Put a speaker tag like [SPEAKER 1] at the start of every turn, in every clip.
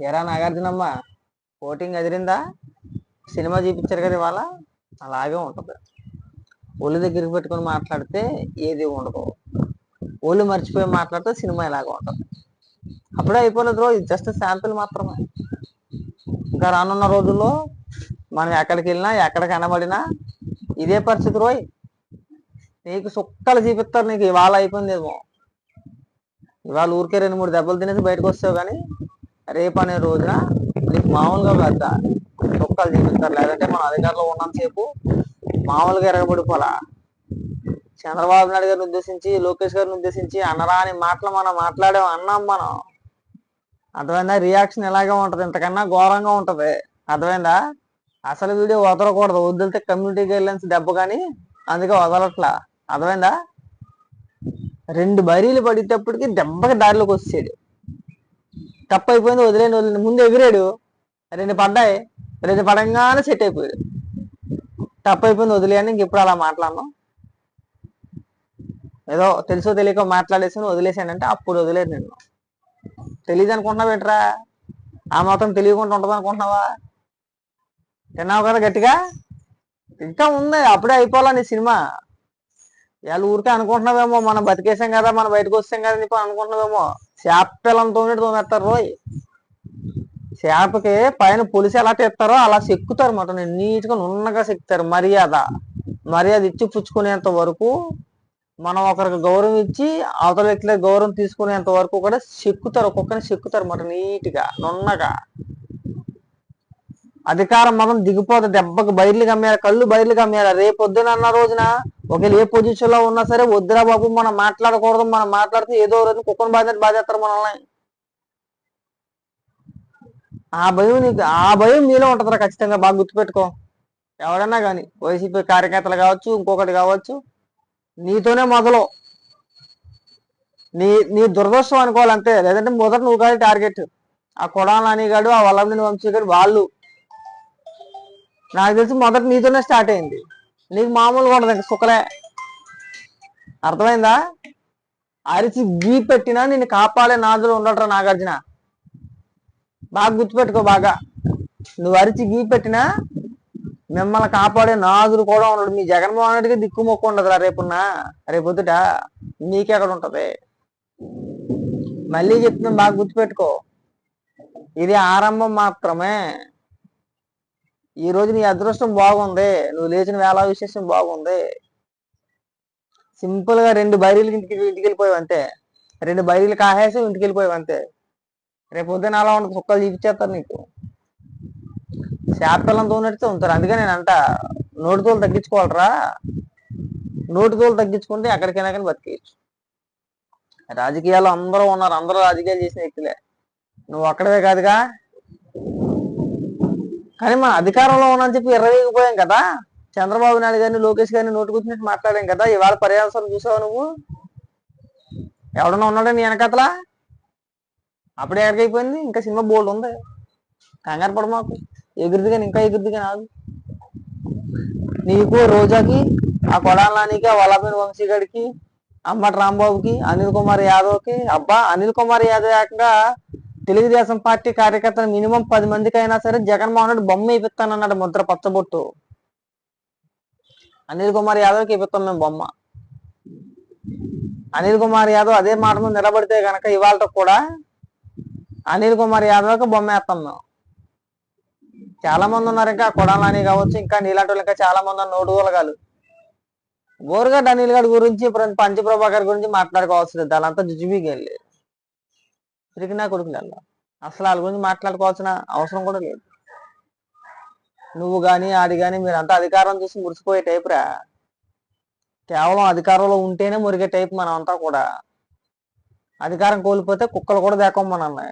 [SPEAKER 1] ఎరా నాగార్జునమ్మ voting ఎదిరిందా cinema చూపించారు కదా ఇవాళ? అలాగే ఉంటుంది. ఒళ్ళు దగ్గరికి పెట్టుకొని మాట్లాడితే ఏది ఉండదు. ఒళ్ళు మర్చిపోయి మాట్లాడితే సినిమా ఇలాగే ఉంటుంది. అప్పుడే అయిపోలేదు రోజు జస్ట్ శాంపుల్ మాత్రమే. ఇంకా రానున్న రోజుల్లో మనం ఎక్కడికి వెళ్ళినా ఎక్కడ కనబడినా ఇదే పరిస్థితి రోయ్. నీకు సుక్కలు చూపిస్తారు నీకు ఇవాళ అయిపోయిందేమో. ఇవాళ ఊరికే రెండు మూడు దెబ్బలు తినేసి బయటకు వస్తావు కానీ రేపు అనే రోజున నీకు మామూలుగా పెద్ద చొక్కాలు చూపిస్తారు. లేదంటే మన అధికారంలో ఉన్నంతసేపు మామూలుగా ఎరగబడిపోలా చంద్రబాబు నాయుడు గారిని ఉద్దేశించి లోకేష్ గారిని ఉద్దేశించి అనరాని మాటలు మనం మాట్లాడాం అన్నాం మనం. అర్థమైందా? రియాక్షన్ ఎలాగే ఉంటది? ఇంతకన్నా ఘోరంగా ఉంటది. అర్థమైందా? అసలు వీడియో వదలకూడదు. వదిలితే కమ్యూనిటీ గైడ్లైన్స్ దెబ్బ కానీ అందుకే వదలట్లా. అర్థమైందా? రెండు బరీలు పడేటప్పటికి దెబ్బకి దారిలోకి వచ్చేది తప్పు అయిపోయింది వదిలేని వదిలేని. ముందు ఎగిరాడు. రెండు పడ్డాయి రెండు పడంగానే సెట్ అయిపోయాడు. తప్పు అయిపోయింది వదిలేయని ఇంకెప్పుడు అలా మాట్లాడను. ఏదో తెలుసో తెలియక మాట్లాడేసి వదిలేసానంటే అప్పుడు వదిలేదు నేను. తెలియదు అనుకుంటున్నావు ఏంట్రా? ఆ మాత్రం తెలియకుండా ఉంటుంది అనుకుంటున్నావా? తిన్నావు కదా గట్టిగా? ఇంకా ఉంది అప్పుడే అయిపోవాలా నీ సినిమా? ఇవాళ ఊరికే అనుకుంటున్నావేమో మనం బతికేసాం కదా మనం బయటకు వస్తాం కదా అని చెప్పి అనుకుంటున్నావేమో చేప పిల్లలతో తోమేస్తారు రోయ్. చేపకి పైన పులిసి ఎలా తెస్తారో అలా సెక్కుతారు మాట. నేను నీట్గా నున్నగా చెక్కుతారు. మర్యాద. మర్యాద ఇచ్చి పుచ్చుకునేంత వరకు మనం ఒకరికి గౌరవం ఇచ్చి అవతల వ్యక్తుల గౌరవం తీసుకునేంత వరకు కూడా చెక్కుతారు. ఒక్కొక్కరిని చెక్కుతారు మాట నీట్గా నున్నగా. అధికారం మనం దిగిపోతే దెబ్బకి బయర్లు కమ్మారు కళ్ళు బయర్లు కమ్మారు రేపు పొద్దున అన్న రోజున ఒకవేళ ఏ పొజిషన్లో ఉన్నా సరే వద్దురా బాబు మనం మాట్లాడకూడదు మనం మాట్లాడితే ఏదో రోజు కుక్కను బాధ్యత బాధేస్తారు మనల్ని. ఆ భయం నీకు ఆ భయం మీలో ఉంటుందిరా ఖచ్చితంగా బాగా గుర్తుపెట్టుకో. ఎవడన్నా కానీ వైసీపీ కార్యకర్తలు కావచ్చు ఇంకొకటి కావచ్చు నీతోనే మొదలు. నీ నీ దురదృష్టం అనుకోవాలంతే లేదంటే మొదట నువ్వు కాదు టార్గెట్ ఆ కొడాలని గాడు ఆ వల్లభని వంశీ గారు వాళ్ళు. నాకు తెలిసి మొదట నీతోనే స్టార్ట్ అయింది. నీకు మామూలుగా ఉండదు సుఖలే అర్థమైందా? అరిచి గీ పెట్టినా నిన్ను కాపాడే నాదులు ఉండటరా నాగార్జున. బాగా గుర్తుపెట్టుకో బాగా. నువ్వు అరిచి గీ పెట్టినా మిమ్మల్ని కాపాడే నాదులు కూడా ఉండడు. మీ జగన్మోహన్ రెడ్డికి దిక్కుమొక్కు ఉండదురా రేపున్న. రేపొద్దుట నీకెక్కడ ఉంటది. మళ్ళీ చెప్తున్నా బాగా గుర్తుపెట్టుకో. ఇది ఆరంభం మాత్రమే. ఈ రోజు నీ అదృష్టం బాగుంది. నువ్వు లేచిన వేళ విశేషం బాగుంది. సింపుల్గా రెండు బైరీలు ఇంటికి ఇంటికి వెళ్ళిపోయావు అంతే. రెండు బైరీలు కాహేసి ఇంటికి వెళ్ళిపోయావు అంతే. రేపు పొద్దున అలా ఉండదు. కుక్కలు చూపించేస్తారు నీకు. చేపలను తోనడితే ఉంటారు అందుకే నేను అంట నోటి తోలు తగ్గించుకోవాలరా. నోటి తోలు తగ్గించుకుంటే ఎక్కడికైనా కానీ బతికేయచ్చు. రాజకీయాలు అందరూ ఉన్నారు. అందరూ రాజకీయాలు చేసిన వ్యక్తులే. నువ్వు అక్కడవే కాదుగా. కానీ మన అధికారంలో ఉన్నాని చెప్పి ఎర్రవేగిపోయాం కదా. చంద్రబాబు నాయుడు గారిని లోకేష్ గారిని నోటుకొచ్చినట్టు మాట్లాడాం కదా. ఇవాళ పర్యావసరం చూసావు నువ్వు? ఎవడన్నా ఉన్నాడా నీ వెనకతలా? అప్పుడే ఎక్కడికైపోయింది ఇంకా సినిమా బోల్డ్ ఉంది. కంగారు పడ మాకు. ఎగురుది కానీ ఇంకా ఎగురుది కానీ ఆగు నీకు రోజాకి ఆ కొడాలానికి ఆ వల్లభేని వంశీ గడికి అమ్మటి రాంబాబుకి అనిల్ కుమార్ యాదవ్కి అబ్బా అనిల్ కుమార్ యాదవ్ ఏకంగా తెలుగుదేశం పార్టీ కార్యకర్తలు మినిమం పది మందికి అయినా సరే జగన్మోహన్ రెడ్డి బొమ్మ అన్నాడు ముద్ర పచ్చబొట్టు. అనిల్ కుమార్ యాదవ్కి ఇప్పిస్తాం మేము బొమ్మ. అనిల్ కుమార్ యాదవ్ అదే మాట మీద నిలబడితే గనక ఇవాళ కూడా అనిల్ కుమార్ యాదవ్కి బొమ్మ వేస్తాం మేము. చాలా మంది ఉన్నారు ఇంకా కొడాలని కావచ్చు ఇంకా నీలాంటి వాళ్ళు ఇంకా చాలా మంది నోటు గోలగాలు బోరుగడ్డ అనిల్ గారి గురించి పంచప్రభాకర్ గురించి మాట్లాడుకోవాల్సి లేదు వాళ్ళంతా జుజుబీకి వెళ్ళి తిరిగినా కొడుకులు అసలు వాళ్ళ గురించి మాట్లాడుకోవాల్సిన అవసరం కూడా లేదు. నువ్వు కానీ ఆడి కానీ మీరంతా అధికారం చూసి మురిసిపోయే టైప్ రా. కేవలం అధికారంలో ఉంటేనే మురిగే టైప్ మనం అంతా కూడా. అధికారం కోల్పోతే కుక్కలు కూడా దేకొమ్మనన్నా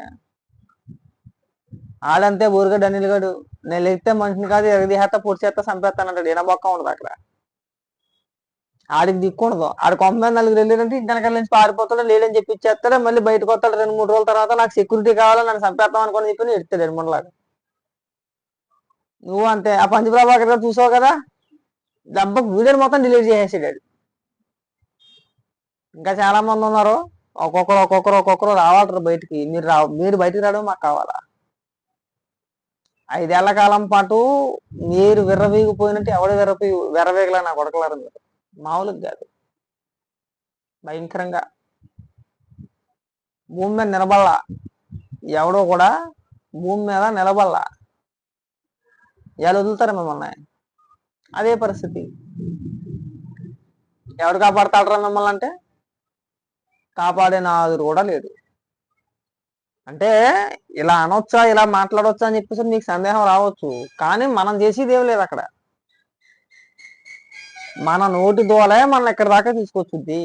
[SPEAKER 1] ఆడంతే ఊరుగడ్డ అనిల్ గడు నేను లేస్తే మనిషిని కాదు ఎగదిహేత పొడి చేస్తా చంపేస్తానంటాడు. ఈయన బొక్క ఉండదు అక్కడ. ఆడికి దిక్కుండదు. ఆడ కొంత నలుగురు వెళ్ళారంటే ఇంటి వెనకాల నుంచి పారిపోతాడు లేడని చెప్పి ఇచ్చేస్తాడు మళ్ళీ బయటకు వస్తాడు రెండు మూడు రోజుల తర్వాత నాకు సెక్యూరిటీ కావాలి నన్ను చంపేస్తాం అనుకుని చెప్పి ఎడతాడు ఎడమలాగా నువ్వు అంతే. ఆ పంచప్రభాకర్ గారు చూసావు కదా? దెబ్బకు వీడియోని మొత్తం డిలీట్ చేసేసాడు ఇంకా చాలా మంది ఉన్నారు. ఒక్కొక్కరు ఒక్కొక్కరు ఒక్కొక్కరు రావాలరు బయటికి. మీరు రా మీరు బయటికి రావడం మాకు కావాలా? ఐదేళ్ళ కాలం పాటు మీరు విర్రవీగిపోయినట్టు ఎవడు విర్రవీ విర్రవీగలే నా కొడకలారు మీరు? మామూలుగా కాదు. భయంకరంగా. భూమి మీద నిలబడలా. ఎవడో కూడా భూమి మీద నిలబడలా. ఎలా వదులుతారు మిమ్మల్ని? అదే పరిస్థితి. ఎవడు కాపాడతాడరా మిమ్మల్ని అంటే? కాపాడే నాదురు కూడా లేడు. అంటే ఇలా అనొచ్చా ఇలా మాట్లాడొచ్చా అని చెప్పేసి మీకు సందేహం రావచ్చు. కానీ మనం చేసేది ఏం లేదు అక్కడ. మన నోటి దోలే మన ఎక్కడి దాకా తీసుకొచ్చుద్ది.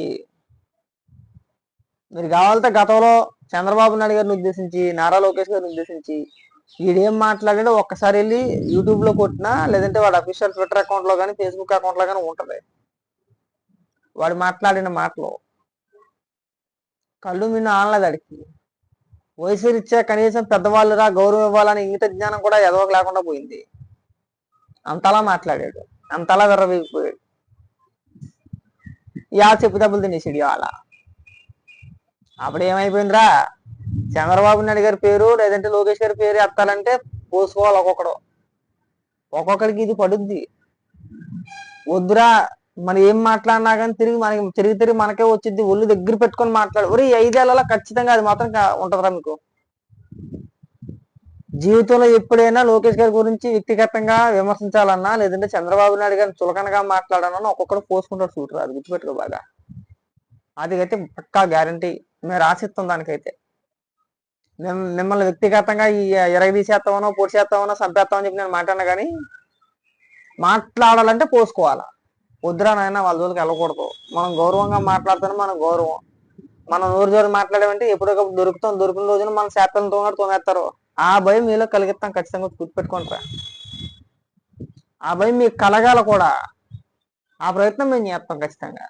[SPEAKER 1] మీరు కావాలంటే గతంలో చంద్రబాబు నాయుడు గారిని ఉద్దేశించి నారా లోకేష్ గారిని ఉద్దేశించి వీడేం మాట్లాడాడో ఒక్కసారి వెళ్ళి యూట్యూబ్లో కొట్టినా లేదంటే వాడు అఫీషియల్ ట్విట్టర్ అకౌంట్లో కానీ ఫేస్బుక్ అకౌంట్లో కానీ ఉంటది. వాడు మాట్లాడిన మాటలు కళ్ళు మిన్ను ఆనలేదు అడిగి వయసు రీత్యా కనీసం పెద్దవాళ్ళురా గౌరవం ఇవ్వాలని ఇంగిత జ్ఞానం కూడా ఎదవక లేకుండా పోయింది. అంతలా మాట్లాడాడు. అంతలా విర్రవీగిపోయాడు. ఇవాళ చెప్పు దెబ్బలు తినేసాడు ఇవాళ. అప్పుడు ఏమైపోయిందిరా? చంద్రబాబు నాయుడు గారి పేరు లేదంటే లోకేష్ గారి పేరు ఎత్తాలంటే పోసుకోవాలి ఒక్కొక్కడు. ఒక్కొక్కడికి ఇది పడుద్ది. వద్దురా మనం ఏం మాట్లాడినా కానీ తిరిగి మనకి తిరిగి తిరిగి మనకే వచ్చింది ఒళ్ళు దగ్గర పెట్టుకొని మాట్లాడు. ఒరే ఐదేళ్ళలో ఖచ్చితంగా అది మాత్రం ఉంటుందిరా మీకు. జీవితంలో ఎప్పుడైనా లోకేష్ గారి గురించి వ్యక్తిగతంగా విమర్శించాలన్నా లేదంటే చంద్రబాబు నాయుడు గారిని చులకనగా మాట్లాడాలన్నా ఒక్కొక్కరు పోసుకుంటాడు చూడరు అది గుర్తుపెట్టుకో బాగా. అది అయితే పక్కా గ్యారంటీ మేము రాసిస్తాం దానికైతే. మిమ్మల్ని వ్యక్తిగతంగా ఈ ఇరవై తీసేస్తామనో పొడి చేస్తామనో చంపేస్తామని చెప్పి నేను మాట్లాడినా కానీ మాట్లాడాలంటే పోసుకోవాలా. వద్దురా నాయన వాళ్ళ జోలికి వెళ్ళకూడదు. మనం గౌరవంగా మాట్లాడుతానే మన గౌరవం. మనం నోరు జోరు మాట్లాడామంటే ఎప్పటికప్పుడు దొరుకుతాం. దొరికిన రోజున మన శాతంతో తోమేస్తారు. ఆ భయం మీలో కలిగిస్తాం ఖచ్చితంగా గుర్తుపెట్టుకుంటారా ఆ భయం మీకు కలగాల కూడా. ఆ ప్రయత్నం మేము చేస్తాం ఖచ్చితంగా.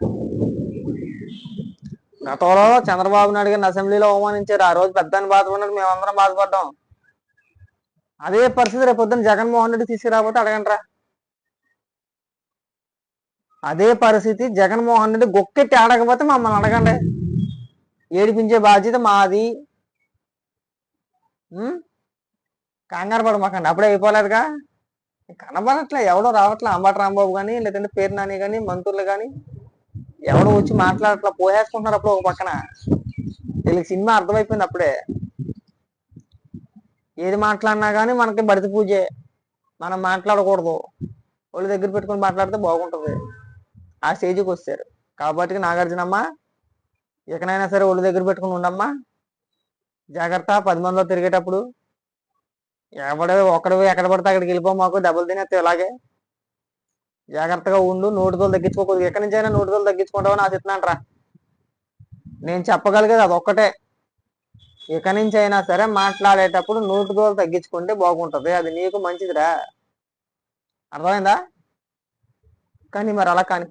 [SPEAKER 1] గతంలో చంద్రబాబు నాయుడు గారిని అసెంబ్లీలో అవమానించారు. ఆ రోజు పెద్దని బాధపడినట్టు మేమందరం బాధపడ్డాం. అదే పరిస్థితి రేపు పొద్దున్న జగన్మోహన్ రెడ్డి తీసుకురాబోతే అడగండిరా. అదే పరిస్థితి జగన్మోహన్ రెడ్డి గొక్కెట్టి ఆడకపోతే మమ్మల్ని అడగండి. ఏడిపించే బాధ్యత మాది. కంగారు పడమాకండి అప్పుడే అయిపోలేదుగా. కనబడట్లే. ఎవడో రావట్లే. అంబటి రాంబాబు కానీ లేదంటే పేరు నాని కానీ మంత్రులు కానీ ఎవడో వచ్చి మాట్లాడట్లా పోయేసుకుంటున్నారు అప్పుడు ఒక పక్కన. వీళ్ళకి సినిమా అర్థమైపోయింది అప్పుడే. ఏది మాట్లాడినా కానీ మనకి బడిత పూజే. మనం మాట్లాడకూడదు. ఒళ్ళు దగ్గర పెట్టుకొని మాట్లాడితే బాగుంటుంది. ఆ స్టేజ్కి వస్తారు. కాబట్టి నాగార్జునమ్మ ఎక్కడైనా సరే ఒళ్ళు దగ్గర పెట్టుకుని ఉండమ్మా. జాగ్రత్త. పది మందిలో తిరిగేటప్పుడు ఎవడే ఒకడు ఎక్కడ పడితే అక్కడికి వెళ్ళిపో మాకు డబ్బులు తినేస్తే ఇలాగే. జాగ్రత్తగా ఉండు నోటితోలు తగ్గించుకోకూడదు ఎక్కడి నుంచి అయినా నోటితోలు తగ్గించుకుంటామని ఆశిస్తున్నాను రా నేను చెప్పగలిగేది అదొక్కటే ఇక నుంచి అయినా సరే మాట్లాడేటప్పుడు నోటితోలు తగ్గించుకుంటే బాగుంటుంది. అది నీకు మంచిదిరా. అర్థమైందా? కానీ మరి అలా కానీ